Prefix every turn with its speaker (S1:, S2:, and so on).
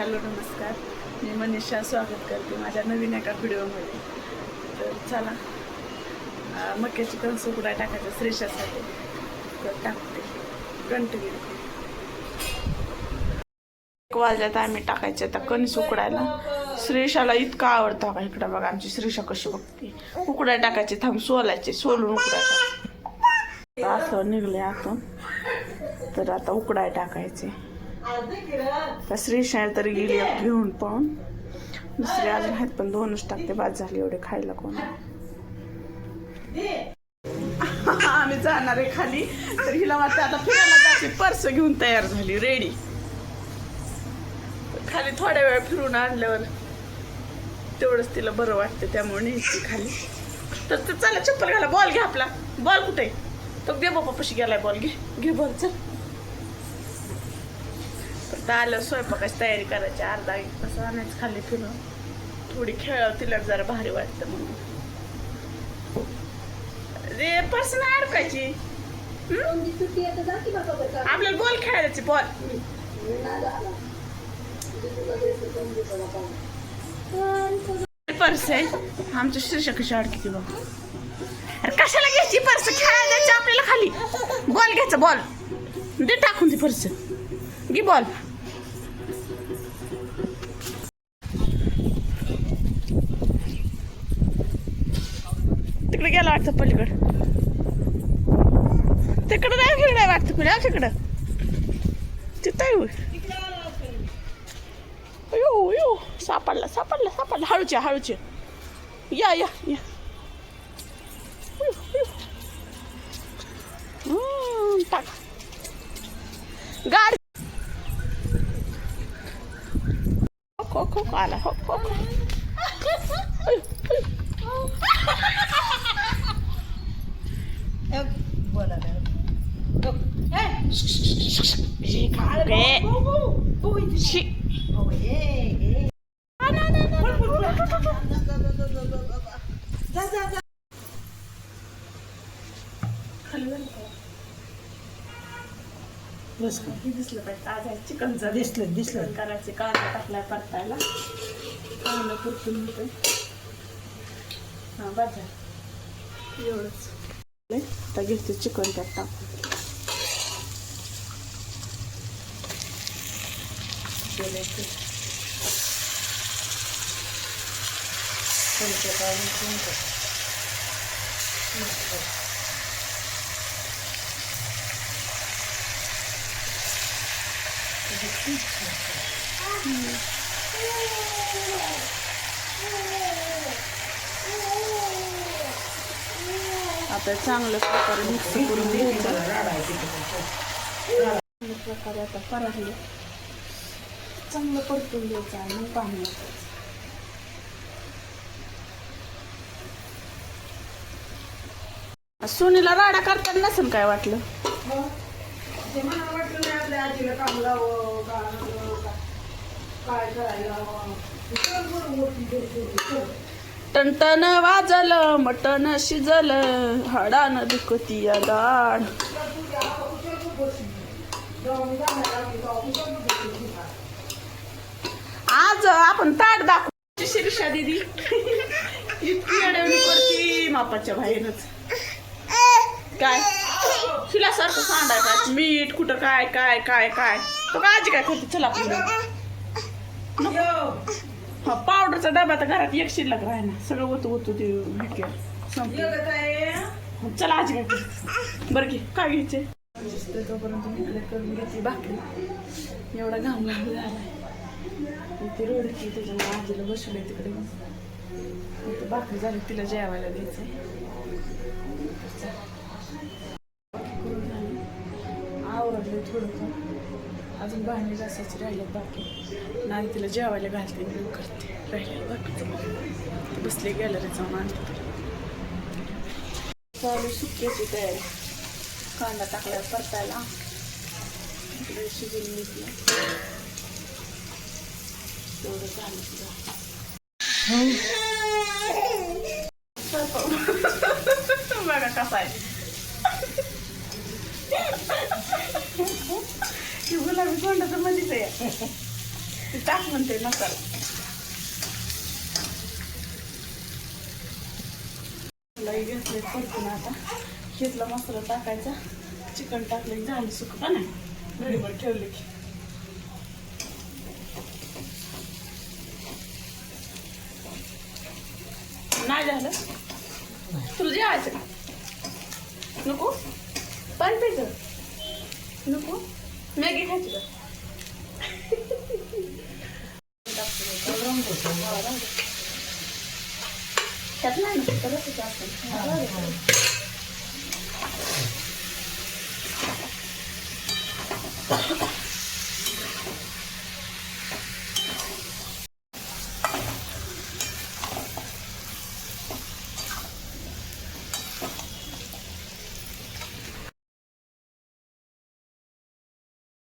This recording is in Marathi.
S1: हॅलो नमस्कार. मी मनीषा स्वागत करते माझ्या नवीन एका व्हिडिओमध्ये. तर चला मक्याची कणस उकडा टाकायचं श्रेषासाठी तर टाकते. कंटिन्यू एक वाजल्यात आम्ही टाकायचे आता कणीस उकडायला. श्रेषाला इतका आवडतं का इकडं बघा आमची श्रेषा कशी बघते. उकडाय टाकायचे थांब सोलायचे सोलून उकडायचे. असं निघले आतून. तर आता उकडाय टाकायचे. श्रीशाळ तरी गेली घेऊन पण दुसरी अजून आहेत पण दोनच टाकते बाद झाली एवढे खायला कोण? आम्ही जाणार आहे खाली. तर हिला वाटतं आता फिरायला जाते पर्स घेऊन तयार झाली रेडी खाली थोड्या वेळ फिरून आणल्यावर तेवढंच तिला बरं वाटतं त्यामुळे न्यायची खाली. तर ते चला चप्पल घाला बॉल घे आपला. बॉल कुठे? तो घे बाबा पशी गेलाय बॉल घे. घे बॉल चल. तर आलं स्वयंपाकाची तयारी करायची अर्धा एक तास आणायचं खाली फिरून. थोडी खेळावं तिला जरा भारी वाटतं म्हणून. रे पर्सन अडकायची. आपल्याला बॉल खेळायची बॉल. पर्स आहे. आमच्या शीर्षक कशी अडकी बघ. अरे कशाला घ्यायची पर्स? खेळायला आपल्याला खाली. बॉल घ्यायचा बॉल. दे टाकून ती पर्स. घे बॉल तिकडे गेला वाटतं पलीकडं. तिकडं नाही फिरणार वाटतं कुणी तिकडं. तिथं अयो अयो. सापडला सापडला सापडला. हळूचे हळूचे या या या. हो हो हो आला हो हो हो. अयो, अयो. हे काय गे? शी. आ, ना, ना, ना, ना. खाली जाईल का? हे दिसलं पाहिजे. आहे चिकनचा
S2: दिसलं दिसलं.
S1: करायचे कांदा टाकलाय परतायला. चांगलं परतून होतं हां एवढंच. आता घेते चिकन त्यात टाकून. केलंय ते.
S2: कोणतं काय आणि कोणतं.
S1: आता चांगलं प्रकारे मिक्स करून घ्यायचं. चांगल्या प्रकारे आता पराठले चांगलं परतून द्यायचं आणि पाहिजे पाणी सोनीला राडा करताना नसेल काय वाटलं?
S2: ते मला वाटलं नाही आपल्या आजीला काम लावं, का? काय करायला.
S1: टणटण वाजलं मटण शिजलं हाडानं दुखती या दाड आज आपण ताट दाखवू. शिरीषा दिदी. इतकी अडवणी करती मापाच्या बाहेरच. काय? तिला सारखं सांडायचं मीठ कुठं काय काय काय काय. तो काय आजी काय करते? चला. हा पावडरचा डबा तर घरात एक शिल्लक राही ना. सगळं ओतू ओतू ते भेटके चला आजी काय करते? बरं की काय घ्यायचे? तोपर्यंत मी करून घेते भाकरी एवढा घाम घाम झालाय. ती रोडची त्याच्यामुळे आजीला बसवले तिकडे. भाकरी झाली तिला जेवायला झाली. आवरले थोडं अजून भांडी घासायची राहिले बाकी. नाही तिला जेवायला घालते मी करते. राहिले बाकी. बसले गॅलरीत जाऊन आणते. चालू सुक्याची तयारी. कांदा टाकला परतायला. शिजून घेतलं. बघा कसा आहे ही गुलाबी तोंडाचं मध्येच आहे. ते टाक म्हणते मसाला. लई घेतले परतून आता. घेतला मसाला टाकायचा. चिकन टाकलं की झालं सुक. पण नाही ठेवले की. नाही झालं? तुला जेवायचं नको? पाणी प्यायचं? नको? मॅगी खायची त्यात नाही असं.